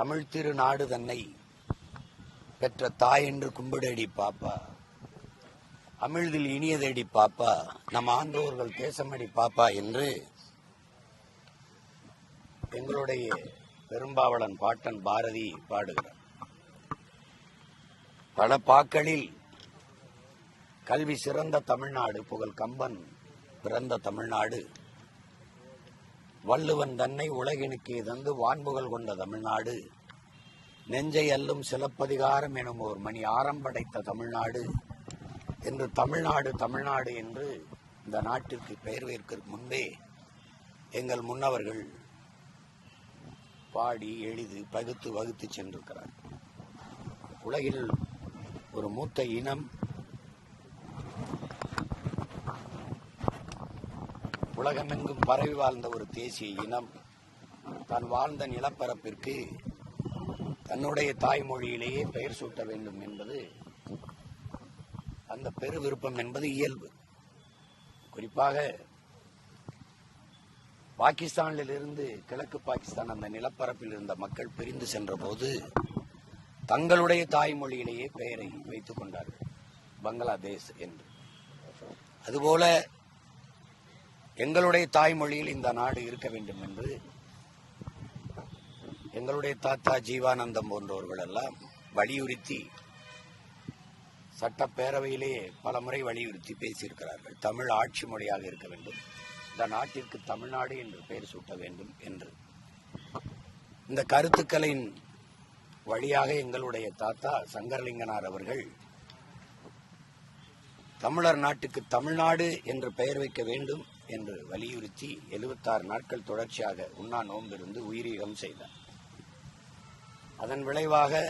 தமிழ் திருநாடு தன்னை பெற்ற தாய் என்று கும்பிடடி பாப்பா. அமிழ்தில் இனியதடி பாப்பா. நம் ஆண்டோர்கள் தேசமடி பாப்பா என்று எங்களுடைய பெரும்பாவளன் பாட்டன் பாரதி பாடுகிறார். பல பாக்களில் கல்வி சிறந்த தமிழ்நாடு புகழ் கம்பன் பிறந்த தமிழ்நாடு வள்ளுவன் தன்னை உலகினுக்கு தந்து வான்புகள் கொண்ட தமிழ்நாடு. நெஞ்சை அல்லும் சிலப்பதிகாரம் எனும் ஒரு மணி ஆரம்படைத்த தமிழ்நாடு. என்று தமிழ்நாடு தமிழ்நாடு என்று இந்த நாட்டிற்கு பெயர் வைக்கிறதுக்கு முன்பே எங்கள் முன்னவர்கள் பாடி எழுதி பகுத்து வகுத்து சென்றிருக்கிறார் உலகில் ஒரு மூத்த இனம் உலகமெங்கும் பரவி வாழ்ந்த ஒரு தேசிய இனம் தான் வாழ்ந்த நிலப்பரப்பிற்கு தன்னுடைய தாய்மொழியிலேயே பெயர் சூட்ட வேண்டும் என்பது அந்த பெரு விருப்பம் என்பது இயல்பு. குறிப்பாக பாகிஸ்தானில் இருந்து கிழக்கு பாகிஸ்தான் அந்த நிலப்பரப்பில் இருந்த மக்கள் பிரிந்து சென்றபோது தங்களுடைய தாய்மொழியிலேயே பெயரை வைத்துக் கொண்டார்கள். பங்களாதேஷ் என்று. அதுபோல எங்களுடைய தாய்மொழியில் இந்த நாடு இருக்க வேண்டும் என்று எங்களுடைய தாத்தா ஜீவானந்தம் போன்றவர்கள் எல்லாம் வலியுறுத்தி சட்டப்பேரவையிலே பல முறை வலியுறுத்தி பேசியிருக்கிறார்கள். தமிழ் ஆட்சி மொழியாக இருக்க வேண்டும். இந்த நாட்டிற்கு தமிழ்நாடு என்று பெயர் சூட்ட வேண்டும் என்று. இந்த கருத்துக்களின் வழியாக எங்களுடைய தாத்தா சங்கரலிங்கனார் அவர்கள் தமிழர் நாட்டுக்கு தமிழ்நாடு என்று பெயர் வைக்க வேண்டும். என்று வலியுறுத்தி எழுபத்தாறு நாட்கள் தொடர்ச்சியாக உண்ணா நோம்பிருந்து உயிரிகம் செய்தார். அதன் விளைவாக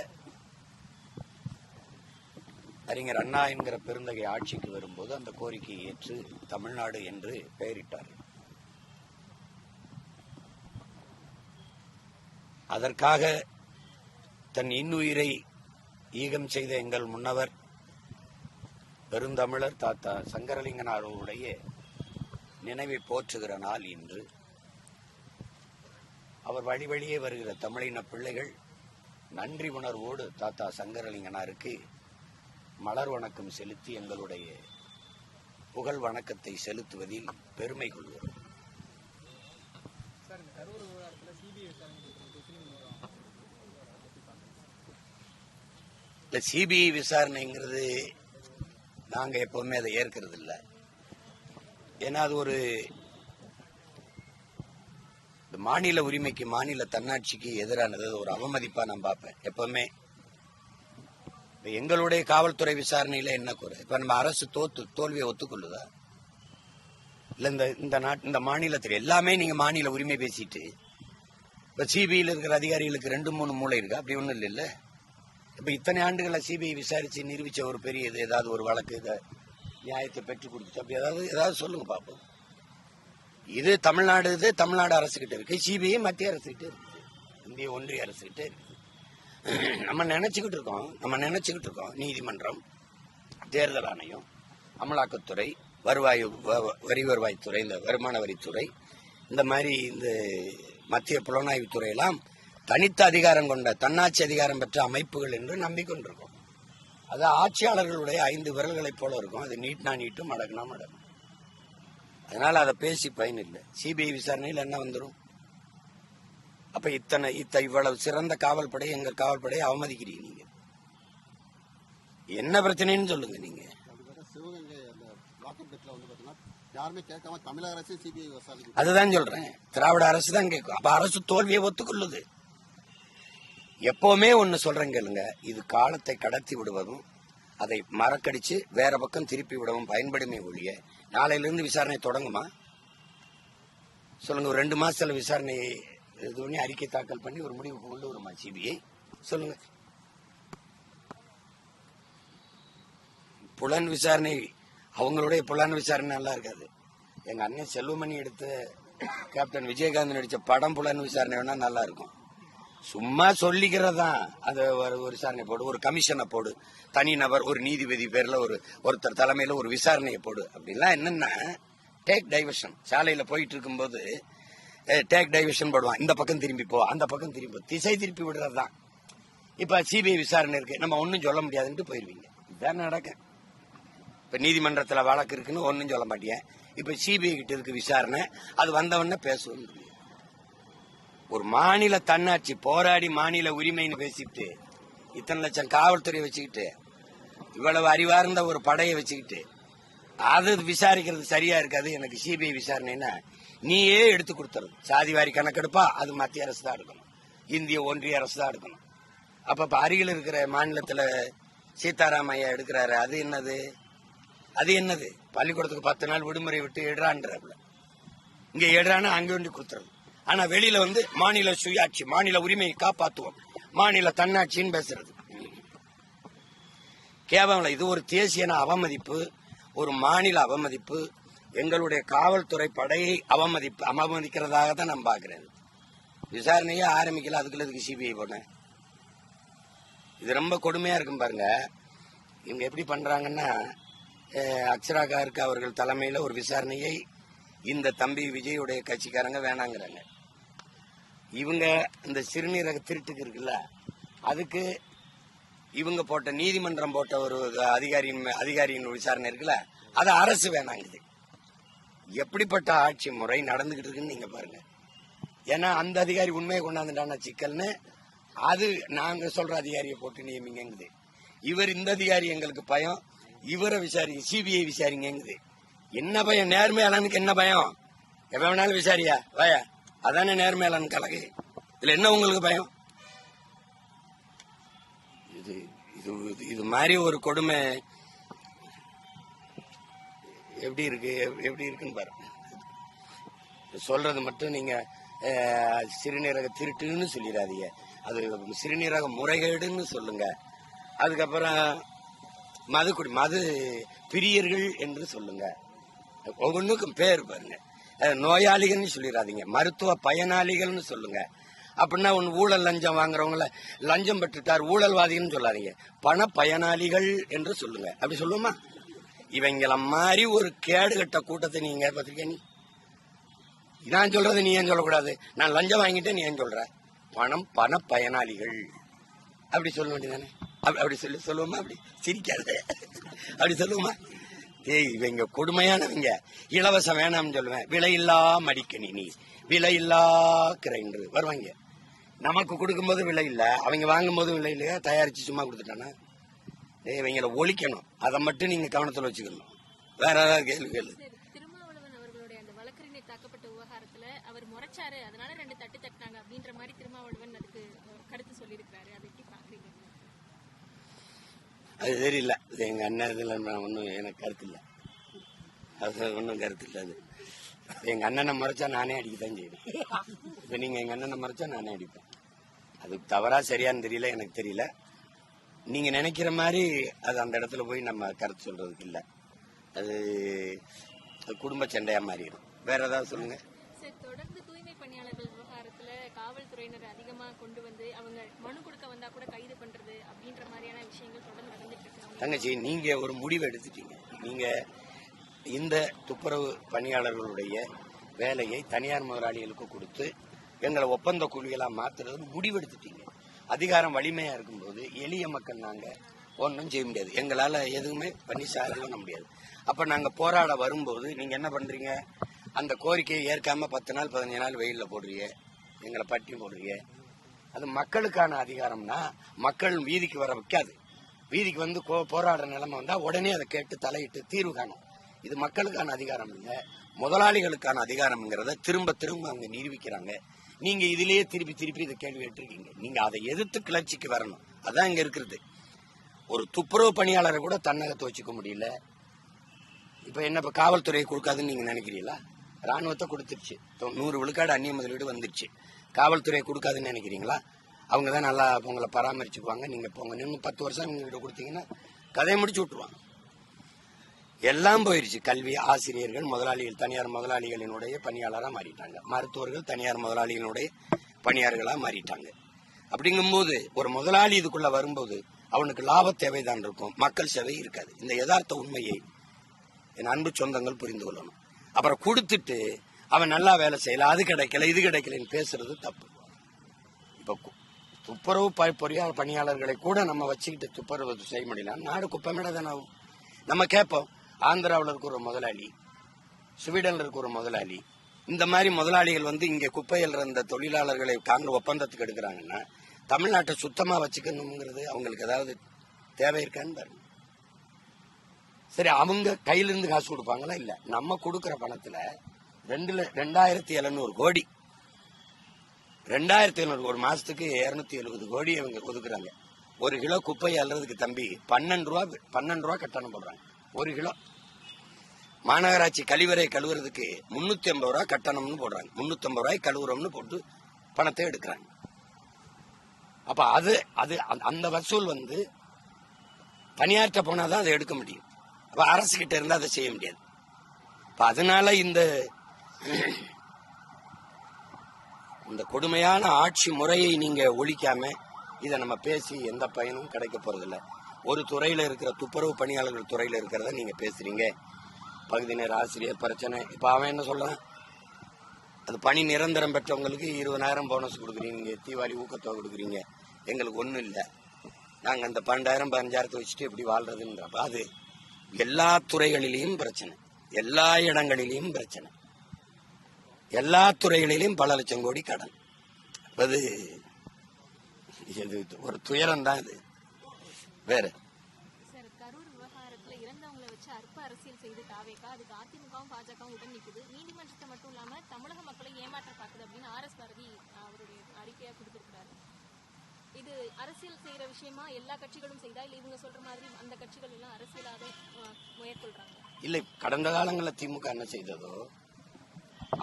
அறிஞர் அண்ணா என்கிற பெருந்தகை ஆட்சிக்கு வரும்போது அந்த கோரிக்கையை ஏற்று தமிழ்நாடு என்று பெயரிட்டார். அதற்காக தன் இன்னுயிரை ஈகம் செய்த எங்கள் முன்னவர் பெருந்தமிழர் தாத்தா சங்கரலிங்கனார் நினைவை போற்றுகிற நாள் இன்று. அவர் வழி வழியே வருகிற தமிழின பிள்ளைகள் நன்றி உணர்வோடு தாத்தா சங்கரலிங்கனாருக்கு மலர் வணக்கம் செலுத்தி எங்களுடைய புகழ் வணக்கத்தை செலுத்துவதில் பெருமை கொள்கிறோம். கொடுத்துருக்கு இல்ல சிபிஐ விசாரணைங்கிறது நாங்க எப்பவுமே அதை ஏற்கிறது இல்ல ஏன்னா அது ஒரு மாநில உரிமைக்கு மாநில தன்னாட்சிக்கு எதிரானது அது ஒரு அவமதிப்பா நான் பார்ப்பேன் எப்பவுமே. எங்களுடைய காவல்துறை விசாரணையில என்ன குறை? இப்ப நம்ம அரசு தோத்து தோல்வியை ஒத்துக்கொள்ளுதா? இல்ல இந்த இந்த நாட் இந்த மாநிலத்தில் எல்லாமே நீங்க மாநில உரிமை பேசிட்டு இப்ப சிபிஐல இருக்கிற அதிகாரிகளுக்கு ரெண்டு மூணு மூளை இருக்கு? அப்படி ஒண்ணும் இல்லைல்ல. இப்ப இத்தனை ஆண்டுகளை சிபிஐ விசாரிச்சு நிரூபிச்ச ஒரு பெரிய இது ஏதாவது ஒரு வழக்கு இதை நியாயத்தை பெற்றுக் கொடுத்து அப்படி ஏதாவது ஏதாவது சொல்லுங்க பாப்போம். இது தமிழ்நாடு இது தமிழ்நாடு அரசு கிட்ட இருக்கு. சிபிஐ மத்திய அரசு கிட்ட இருக்கு. இந்திய ஒன்றிய அரசு கிட்டே இருக்கு. நம்ம நினைச்சுக்கிட்டு இருக்கோம். நம்ம நினைச்சுக்கிட்டு இருக்கோம். நீதிமன்றம் தேர்தல் ஆணையம் அமலாக்கத்துறை வருவாய் வ- வரி வருவாய்த்துறை இந்த வருமான வரித்துறை இந்த மாதிரி இந்த மத்திய புலனாய்வுத்துறையெல்லாம் தனித்த அதிகாரம் கொண்ட தன்னாட்சி அதிகாரம் பெற்ற அமைப்புகள் என்று நம்பிக்கொண்டிருக்கோம். அது ஆட்சியாளர்களுடைய ஐந்து விரல்களைப் போல இருக்கும். அது நீட்னா நீட்டும் மடக்குனா மடக்கும். அதனால அதை பேசி பயன் இல்லை சிபிஐ விசாரணையில் என்ன வந்துடும் அப்ப இத்தனை இத்த இவ்வளவு சிறந்த காவல்படை எங்க காவல்படையை அவமதிக்கிறீங்க நீங்க. என்ன பிரச்சனைன்னு சொல்லுங்க நீங்க. அதுதான் சொல்றேன். திராவிட அரசு தான் கேட்கும். அப்ப அரசு தோல்வியை ஒத்துக்கொள்ளுது. எப்பவுமே ஒன்னு சொல்றேன் கேளுங்க. இது காலத்தை கடத்தி விடுவதும் அதை மறக்கடிச்சு வேற பக்கம் திருப்பி விடவும் பயன்படுமே ஒழிய நாளையிலிருந்து விசாரணை தொடங்குமா? சொல்லுங்க ஒரு ரெண்டு மாசத்துல விசாரணை இது பண்ணி அறிக்கை தாக்கல் பண்ணி ஒரு முடிவுக்கு கொண்டு வருமா சிபிஐ? சொல்லுங்க. புலன் விசாரணை அவங்களுடைய புலன் விசாரணை நல்லா இருக்காது. எங்க அண்ணன் செல்வமணி எடுத்து கேப்டன் விஜயகாந்த் நடிச்ச படம் புலன் விசாரணை வேணா நல்லா இருக்கும். சும்மா சொல்லிக்கிறதா? அது ஒரு ஒரு விசாரணை போடு ஒரு கமிஷனை போடு. தனி நபர் ஒரு நீதிபதி பேர்ல ஒரு ஒருத்தர் தலைமையில ஒரு விசாரணையை போடு. அப்படிலாம் என்னன்னா டேக் டைவர்ஷன் சாலையில போயிட்டு இருக்கும்போது டேக் டைவர்ஷன் போடுவான். இந்த பக்கம் திரும்பி போ அந்த பக்கம் திரும்பி போ. திசை திருப்பி விடுறது தான் இப்ப சிபிஐ விசாரணை இருக்கு. நம்ம ஒன்றும் சொல்ல முடியாதுன்ட்டு போயிருவீங்க. இதான் நடக்க இப்ப நீதிமன்றத்துல வழக்கு இருக்குன்னு ஒன்றும் சொல்ல மாட்டேன் இப்ப சிபிஐ கிட்ட இருக்கு விசாரணை. அது வந்தவொடனே பேசுவோம் ஒரு மாநில தன்னாட்சி போராடி மாநில உரிமைன்னு பேசிட்டு இத்தனை லட்சம் காவல்துறை வச்சுக்கிட்டு இவ்வளவு அறிவார்ந்த ஒரு படையை வச்சுக்கிட்டு அது விசாரிக்கிறது சரியா இருக்காது எனக்கு சிபிஐ விசாரணைன்னா நீயே எடுத்து கொடுத்துறது சாதிவாரி கணக்கெடுப்பா அது மத்திய அரசு தான் எடுக்கணும். இந்திய ஒன்றிய அரசு தான் எடுக்கணும். அப்ப இப்ப அருகில் இருக்கிற மாநிலத்துல சீதாராம் ஐயா எடுக்கிறாரு அது என்னது? அது என்னது? பள்ளிக்கூடத்துக்கு பத்து நாள் விடுமுறை விட்டு எடுறான்றாப்புல இங்க எடுறானா அங்கே வேண்டி கொடுத்துறது ஆனா வெளியில வந்து மாநில சுயாட்சி மாநில உரிமையை காப்பாத்துவோம். மாநில தன்னாட்சின்னு பேசுறது. கேவலம் இது ஒரு தேசிய அவமதிப்பு ஒரு மாநில அவமதிப்பு எங்களுடைய காவல்துறை படையை அவமதிப்பு அவமதிக்கிறதாக தான் நான் பாக்குறேன் விசாரணையே ஆரம்பிக்கல. அதுக்குள்ள இதுக்கு சிபிஐ போனேன் இது ரொம்ப கொடுமையா இருக்கும் பாருங்க. இவங்க எப்படி பண்றாங்கன்னா அக்ஷரா கார்க் அவர்கள் தலைமையில ஒரு விசாரணையை இந்த தம்பி விஜயுடைய கட்சிக்காரங்க வேணாங்கிறாங்க. இவங்க இந்த சிறுநீரக திருட்டுக்கு இருக்குல்ல அதுக்கு இவங்க போட்ட நீதிமன்றம் போட்ட ஒரு அதிகாரியின் மே- அதிகாரியின் விசாரணை இருக்குல்ல அது அரசு வேணாங்குது எப்படிப்பட்ட ஆட்சி முறை நடந்துகிட்டு இருக்குன்னு நீங்க பாருங்க. ஏன்னா அந்த அதிகாரி உண்மையை கொண்டாந்துட்டான சிக்கல்னு அது நாங்க சொல்ற அதிகாரியை போட்டு நியமிங்கங்குது. இவர் இந்த அதிகாரி எங்களுக்கு பயம் இவரை விசாரிங்க சிபிஐ விசாரிங்கங்குது. என்ன பயம்? நேர்மையாளனுக்கு என்ன பயம்? எவன் வேணாலும் விசாரியா? வாயா. அதானே நேர்மையாளன் கலகு. இதுல என்ன உங்களுக்கு பயம்? இது இது இது- இது மாதிரி ஒரு கொடுமை எப்படி இருக்கு? எப்படி இருக்குன்னு பாருங்க சொல்றது மட்டும் நீங்க சிறுநீரக திருட்டுன்னு சொல்லிடாதீங்க. அது சிறுநீரக முறைகேடுன்னு சொல்லுங்க. அதுக்கப்புறம் மது குடி மது பிரியர்கள் என்று சொல்லுங்க. ஒவ்வொன்றுக்கும் பேர் பாருங்க. நோயாளிகள்னு சொல்லிடாதீங்க மருத்துவ பயனாளிகள்னு சொல்லுங்க. அப்படின்னா ஒன்று ஊழல் லஞ்சம் வாங்குறவங்கள லஞ்சம் பெற்றுட்டார் ஊழல்வாதிகள்னு சொல்லாதீங்க. பண பயனாளிகள் என்று சொல்லுங்க. அப்படி சொல்லுவோமா? இவங்கள மாதிரி ஒரு கேடுகட்ட கூட்டத்தை நீங்க பத்திரிக்கை நீ? நான் சொல்றது நீ ஏன் சொல்லக்கூடாது? நான் லஞ்சம் வாங்கிட்டேன் நீ ஏன் சொல்ற? பணம் பண பயனாளிகள். அப்படி சொல்ல வேண்டியதானே அப்படி அப்படி சொல்லி சொல்லுவோமா அப்படி? சிரிக்காது. அப்படி சொல்லுவோமா? ஏய் இவங்க கொடுமையானவங்க. இலவசம் வேணாம்னு சொல்லுவேன். விலையில்லா மடிக்கணினி விலையில்லா கிரைண்டர். வருவாங்க. நமக்கு கொடுக்கும்போது விலை இல்ல. அவங்க வாங்கும்போது விலை இல்லையா? தயாரிச்சு சும்மா கொடுத்துட்டானா? ஏய் இவங்கள ஒழிக்கணும். அதை மட்டும் நீங்க கவனத்தில் வச்சுக்கணும். வேற ஏதாவது கேள்வி கேளு. அவர் முறைச்சாரு. அதனால ரெண்டு தட்டு தட்டினாங்க அப்படின்ற மாதிரி திருமாவளவன் அதுக்கு அஹ், கருத்து சொல்லியிருக்காரு அதை எப்படி பாக்குறீங்க அது தெரியல இது எங்க அண்ணன் இதில் நான் ஒன்றும் எனக்கு கருத்து இல்லை. அது ஒன்றும் கருத்து இல்லை அது. எங்க அண்ணனை மறைச்சா நானே அடிக்கத்தான் செய்வேன். இப்போ நீங்க எங்க அண்ணனை மறைச்சா நானே அடிப்பேன். அது தவறா சரியான்னு தெரியல எனக்கு தெரியல. நீங்க நினைக்கிற மாதிரி அது அந்த இடத்துல போய் நம்ம கருத்து சொல்றதுக்கு இல்லை. அது குடும்ப சண்டையா மாறிடும். வேற ஏதாவது சொல்லுங்க. தொடர்ந்து தூய்மை பணியாளர்கள் விவகாரத்துல காவல்துறையினர் அதிகமா கொண்டு வந்து அவங்க மனு கொடுக்க வந்தா கூட கைது பண்றது அப்படின்ற மாதிரியான விஷயங்கள் தொடர்ந்து தங்கச்சி நீங்க ஒரு முடிவு எடுத்துட்டீங்க. நீங்க இந்த துப்புரவு பணியாளர்களுடைய வேலையை தனியார் முதலாளிகளுக்கு கொடுத்து எங்களை ஒப்பந்த கூலிகளா மாத்துறது முடிவு எடுத்துட்டீங்க. அதிகாரம் வலிமையா இருக்கும்போது எளிய மக்கள் நாங்க ஒன்றும் செய்ய முடியாது. எங்களால எதுவுமே பண்ணி சாதிக்க பண்ண முடியாது. அப்ப நாங்க போராட வரும்போது நீங்க என்ன பண்றீங்க? அந்த கோரிக்கையை ஏற்காம பத்து நாள் பதினஞ்சு நாள் வெயில்ல போடுறீங்க. எங்களை பட்டி போடுறீங்க. அது மக்களுக்கான அதிகாரம்னா மக்கள் வீதிக்கு வர வைக்காது. வீதிக்கு வந்து கோ- போராடுற நிலைமை வந்தா உடனே அதை கேட்டு தலையிட்டு தீர்வு காணும். இது மக்களுக்கான அதிகாரம் இல்ல. முதலாளிகளுக்கான அதிகாரம்ங்கிறத திரும்ப திரும்ப அவங்க நிரூபிக்கிறாங்க. நீங்க இதுலயே திருப்பி திருப்பி இதை கேள்வி கேட்டிருக்கீங்க நீங்க அதை எதிர்த்து கிளர்ச்சிக்கு வரணும். அதான் இங்க இருக்கிறது. ஒரு துப்புரவு பணியாளரை கூட தன்னகத்தை வச்சுக்க முடியல. இப்ப என்ன இப்ப காவல்துறையை கொடுக்காதுன்னு நீங்க நினைக்கிறீங்களா? ராணுவத்தை கொடுத்துருச்சு. நூறு விழுக்காடு அந்நிய முதலீடு வந்துருச்சு. காவல்துறையை கொடுக்காதுன்னு நினைக்கிறீங்களா? அவங்க தான் நல்லா உங்களை பராமரிச்சுக்குவாங்க. நீங்கள் போங்க. நீங்கள் பத்து வருஷம் இவங்க கிட்ட கொடுத்தீங்கன்னா கதையை முடிச்சு விட்டுருவாங்க. எல்லாம் போயிடுச்சு கல்வி ஆசிரியர்கள் முதலாளிகள் தனியார் முதலாளிகளினுடைய பணியாளராக மாறிட்டாங்க. மருத்துவர்கள் தனியார் முதலாளிகளுடைய பணியாளர்களாக மாறிட்டாங்க. அப்படிங்கும்போது ஒரு முதலாளி இதுக்குள்ளே வரும்போது அவனுக்கு லாப தேவைதான் இருக்கும். மக்கள் சேவை இருக்காது. இந்த யதார்த்த உண்மையை என் அன்பு சொந்தங்கள் புரிந்து கொள்ளணும். அப்புறம் கொடுத்துட்டு அவன் நல்லா வேலை செய்யல. அது கிடைக்கல இது கிடைக்கலன்னு பேசுறது தப்பு. இப்போ துப்புரவு ப- பொறியாளர் பணியாளர்களை கூட நம்ம வச்சுக்கிட்டு துப்புரவு செய்ய முடியல. நாடு குப்பமேட தானே நம்ம கேட்போம். ஆந்திராவில் இருக்கிற ஒரு முதலாளி சுவீடனில் இருக்கிற ஒரு முதலாளி இந்த மாதிரி முதலாளிகள் வந்து இங்கே குப்பையில் இருந்த தொழிலாளர்களை காங்கிரஸ் ஒப்பந்தத்துக்கு எடுக்கிறாங்கன்னா தமிழ்நாட்டை சுத்தமாக வச்சுக்கணுங்கிறது அவங்களுக்கு ஏதாவது தேவை இருக்கான்னு பாருங்க. சரி அவங்க கையிலிருந்து காசு கொடுப்பாங்களா? இல்லை. நம்ம கொடுக்குற பணத்தில் ரெண்டு ரெண்டாயிரத்தி எழுநூறு கோடி ரெண்டாயிரத்தி எழுநூறு ஒரு மாசத்துக்கு இருநூத்தி எழுபது கோடி அவங்க ஒதுக்குறாங்க. ஒரு கிலோ குப்பை அள்ளுறதுக்கு தம்பி பன்னெண்டு ரூபா பன்னெண்டு ரூபா கட்டணம் போடுறாங்க. ஒரு கிலோ. மாநகராட்சி கழிவறை கழுவுறதுக்கு முன்னூத்தி ஐம்பது ரூபா கட்டணம்னு போடுறாங்க. முன்னூத்தி ஐம்பது ரூபாய் கழுவுறோம்னு போட்டு பணத்தை எடுக்கிறாங்க. அப்ப அது அது அந்த- அந்த வசூல் வந்து தனியார்ட்ட போனாதான் அதை எடுக்க முடியும். அப்ப அரசு கிட்ட இருந்தா அதை செய்ய முடியாது. அப்ப அதனால இந்த இந்த கொடுமையான ஆட்சி முறையை நீங்க ஒழிக்காம இதை நம்ம பேசி எந்த பயனும் கிடைக்க போறதில்ல. ஒரு துறையில இருக்கிற துப்புரவு பணியாளர்கள் துறையில இருக்கிறத நீங்க பேசுறீங்க. பகுதி நேர ஆசிரியர் பிரச்சனை. இப்ப அவன் என்ன சொல்றான்? அது பணி நிரந்தரம் பெற்றவங்களுக்கு இருபதாயிரம் போனஸ் கொடுக்குறீங்க. தீபாவளி ஊக்கத்தொகை கொடுக்குறீங்க. எங்களுக்கு ஒன்றும் இல்லை. நாங்கள் அந்த பன்னெண்டாயிரம் பதினஞ்சாயிரத்தை வச்சுட்டு எப்படி வாழ்றதுன்றப்ப அது எல்லா துறைகளிலையும் பிரச்சனை. எல்லா இடங்களிலையும் பிரச்சனை. எல்லா துறைகளிலும் பல லட்சம் கோடி கடன். அது இது ஒரு துயரம் தான் இது. வேற. இது அரசியல் செய்யற விஷயமா எல்லா கட்சிகளும் செய்தா? இல்ல இவங்க சொல்ற மாதிரி அந்த கட்சிகள் எல்லாம் அரசியலாக மேற்கொள்றாங்க? இல்லை கடந்த காலங்களில் திமுக என்ன செய்ததோ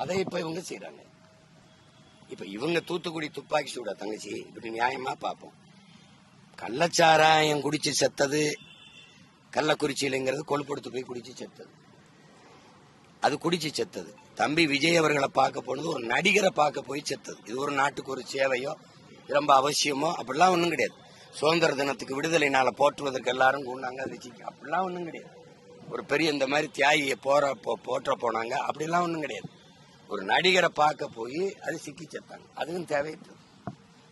அதை இப்ப இவங்க செய்யறாங்க இப்ப இவங்க தூத்துக்குடி துப்பாக்கி சூடா தங்கச்சி? இப்படி நியாயமா பார்ப்போம் கள்ளச்சாராயம் குடிச்சு செத்தது கள்ளக்குறிச்சியிலங்கிறது கொழுப்படுத்து போய் குடிச்சு செத்தது. அது குடிச்சு செத்தது. தம்பி விஜய் அவர்களை பார்க்க போனது ஒரு நடிகரை பார்க்க போய் செத்தது. இது ஒரு நாட்டுக்கு ஒரு சேவையோ ரொம்ப அவசியமோ அப்படிலாம் ஒண்ணும் கிடையாது. சுதந்திர தினத்துக்கு விடுதலை நாளை போற்றுவதற்கு எல்லாரும் கூண்டாங்க ரிச்சிக்கு அப்படிலாம் ஒண்ணும் கிடையாது. ஒரு பெரிய இந்த மாதிரி தியாகியை போற போற்ற போனாங்க அப்படிலாம் ஒண்ணும் கிடையாது. ஒரு நடிகரை பார்க்க போய் அது சிக்கி செத்தாங்க அதுவும் தேவையில்லை.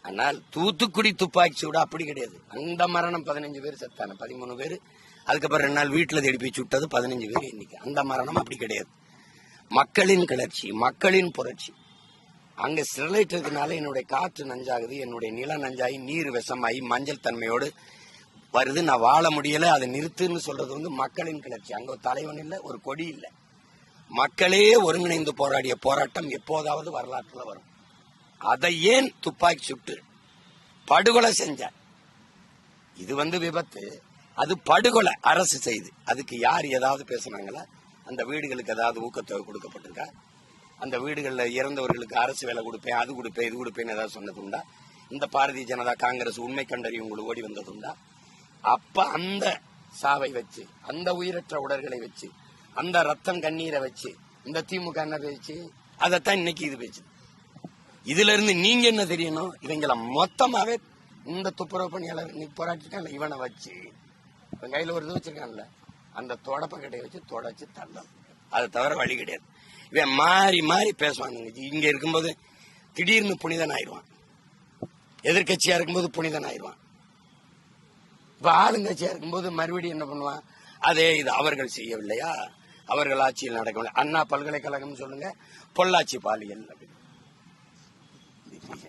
ஆனால் தூத்துக்குடி துப்பாக்கி சூடு அப்படி கிடையாது. அந்த மரணம் பதினஞ்சு பேர் செத்தாங்க. பதிமூணு பேர். அதுக்கப்புறம் ரெண்டு நாள் வீட்டில் தேடி போய் சுட்டது பதினஞ்சு பேர் இன்னைக்கு. அந்த மரணம் அப்படி கிடையாது. மக்களின் கிளர்ச்சி மக்களின் புரட்சி. அங்க ஸ்டெர்லைட் இருக்கனால என்னுடைய காற்று நஞ்சாகுது என்னுடைய நில நஞ்சாகி நீர் விஷமாகி மஞ்சள் தன்மையோடு வருது. நான் வாழ முடியல. அதை நிறுத்துன்னு சொல்றது வந்து மக்களின் கிளர்ச்சி. அங்க ஒரு தலைவன் இல்லை ஒரு கொடி இல்லை. மக்களே ஒருங்கிணைந்து போராடிய போராட்டம் எப்போதாவது வரலாற்றுல வரும். அதை ஏன் துப்பாக்கி சுட்டு படுகொலை செஞ்ச? இது வந்து விபத்து. அது படுகொலை அரசு செய்து. அதுக்கு யார் ஏதாவது பேசுனாங்களா? அந்த வீடுகளுக்கு ஏதாவது ஊக்கத்தொகை கொடுக்கப்பட்டிருக்கா? அந்த வீடுகளில் இறந்தவர்களுக்கு அரசு வேலை கொடுப்பேன் அது கொடுப்பேன் இது கொடுப்பேன்னு ஏதாவது சொன்னது உண்டா? இந்த பாரதிய ஜனதா காங்கிரஸ் உண்மை கண்டறியும் உங்களுக்கு ஓடி வந்தது உண்டா? அப்ப அந்த சாவை வச்சு அந்த உயிரற்ற உடல்களை வச்சு அந்த ரத்தம் கண்ணீரை வச்சு இந்த திமுக என்ன பேச்சு? அதைத்தான் இன்னைக்கு இது பேச்சு. இதுல இருந்து நீங்க என்ன தெரியணும்? இவங்களை மொத்தமாவே இந்த துப்புரவு பணியாளர் இன்னைக்கு போராட்டிருக்காங்க இவனை வச்சு. இவன் கையில ஒரு இது வச்சிருக்கான்ல அந்த தொடப்ப கட்டையை வச்சு தொடச்சு தள்ளணும். அதை தவிர வழி கிடையாது. இவன் மாறி மாறி பேசுவாங்க இங்க இருக்கும்போது திடீர்னு புனிதன் ஆயிடுவான். எதிர்கட்சியா இருக்கும்போது புனிதன் ஆயிடுவான். இப்ப ஆளுங்கட்சியா இருக்கும்போது மறுபடியும் என்ன பண்ணுவான்? அதே இது அவர்கள் செய்யவில்லையா? அவர்கள் ஆட்சியில் நடக்கவில்லை அண்ணா பல்கலைக்கழகம் சொல்லுங்க பொள்ளாச்சி பாலியல்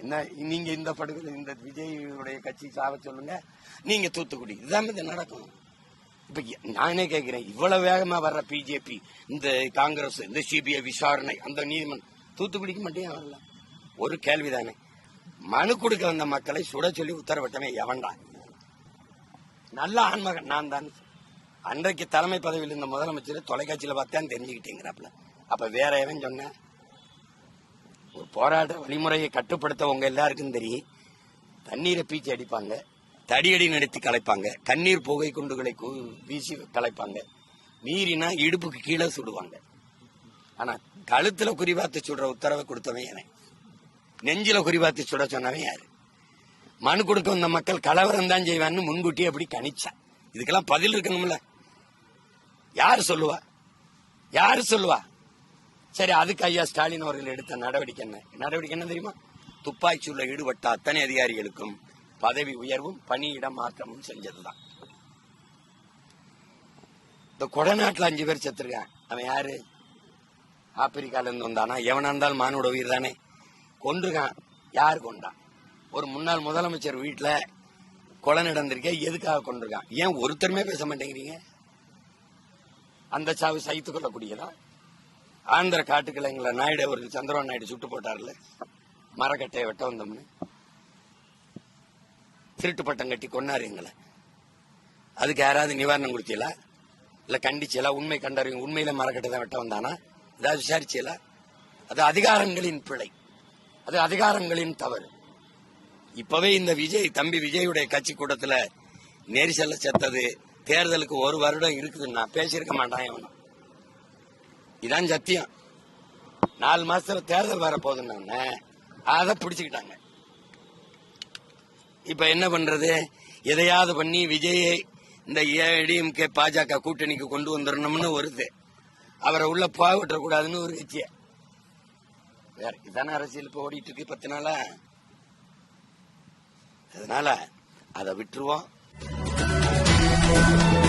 என்ன நீங்க இந்த படுகொலை இந்த விஜயுடைய கட்சி சாவ சொல்லுங்க நீங்க தூத்துக்குடி இதுதான் இது நடக்கும். இப்ப நானே கேட்கிறேன் இவ்வளவு வேகமா வர்ற பிஜேபி இந்த காங்கிரஸ் இந்த சிபிஐ விசாரணை அந்த நீதிமன்றம் தூத்துக்குடிக்கு மட்டும் வரல? ஒரு கேள்விதானே. மனு கொடுக்க வந்த மக்களை சுட சொல்லி உத்தரவிட்டவன் எவன்டா? நல்ல ஆன்மகன் நான் தான். அன்றைக்கு தலைமை பதவியில் இருந்த முதலமைச்சர் தொலைக்காட்சியில் பார்த்தேன் தெரிஞ்சுக்கிட்டேங்கிறாப்ல அப்ப வேற எவன் சொன்ன? ஒரு போராட்ட வழிமுறையை கட்டுப்படுத்த உங்க எல்லாருக்கும் தெரியும். தண்ணீரை பீச்சி அடிப்பாங்க தடியடி நடத்தி கலைப்பாங்க கண்ணீர் புகை குண்டுகளை வீசி கலைப்பாங்க. மீறினா இடுப்புக்கு கீழே சுடுவாங்க. ஆனா கழுத்துல குறிபாத்து சுடுற உத்தரவை கொடுத்தவன் என நெஞ்சில குறிபாத்து சுட சொன்னவன் யாரு? மனு கொடுக்க வந்த மக்கள் கலவரம் தான் செய்வான்னு முன்கூட்டியே அப்படி கணிச்சான். இதுக்கெல்லாம் பதில் இருக்கணும்ல. யாரு சொல்லுவா? யாரு சொல்லுவா? சரி அதுக்கு ஐயா ஸ்டாலின் அவர்கள் எடுத்த நடவடிக்கை என்ன? நடவடிக்கை என்ன தெரியுமா? துப்பாக்கிச்சூர்ல ஈடுபட்ட அத்தனை அதிகாரிகளுக்கும் பதவி உயர்வும் பணியிட மாற்றமும் செஞ்சதுதான். இந்த கொடநாட்டில் அஞ்சு பேர் செத்துருக்கான் அவன் யாரு? ஆப்பிரிக்கால இருந்து வந்தானா? எவனா இருந்தாலும் மானோட உயிர் தானே. கொண்டிருக்கான் யார் கொண்டான் ஒரு முன்னாள் முதலமைச்சர் வீட்டில் கொலை நடந்திருக்கேன் எதுக்காக கொண்டிருக்கான் ஏன் ஒருத்தருமே பேச மாட்டேங்கிறீங்க? அந்த சாவு சகித்துக் கொள்ளக்கூடியதா ஆந்திர காட்டுக்கிழங்குல நாயுடு ஒரு சந்திரபாபு நாயுடு சுட்டு போட்டார்ல? மரக்கட்டையை வெட்ட வந்தோம்னு. திருட்டு பட்டம் கட்டி கொண்டாரு எங்களை. அதுக்கு யாராவது நிவாரணம் கொடுத்தீங்களா? இல்ல கண்டிச்சீங்களா? உண்மை கண்டறியும் உண்மையில மரக்கட்டை தான் வெட்ட வந்தானா? ஏதாவது விசாரிச்சீங்களா? அது அதிகாரங்களின் பிழை. அது அதிகாரங்களின் தவறு. இப்பவே இந்த விஜய் தம்பி விஜயுடைய கட்சி கூட்டத்துல நெரிசல்ல செத்தது. தேர்தலுக்கு ஒரு வருடம் இருக்குதுன்னா பேசியிருக்க மாட்டான் இவனும் இதான் சத்தியம். நாலு மாசத்துல தேர்தல் வர வரப்போகுதுன்னு அதை பிடிச்சுக்கிட்டாங்க. இப்ப என்ன பண்றது? எதையாவது பண்ணி விஜயை இந்த ஏடிஎம்கே பாஜக கூட்டணிக்கு கொண்டு வந்துடணும்னு வருது. அவரை உள்ள போக கூடாதுன்னு ஒரு கட்சிய. வேற இதான அரசியல் இப்ப ஓடிட்டு இருக்கு பத்து நாளா அதனால அதை விட்டுருவோம். Thank you.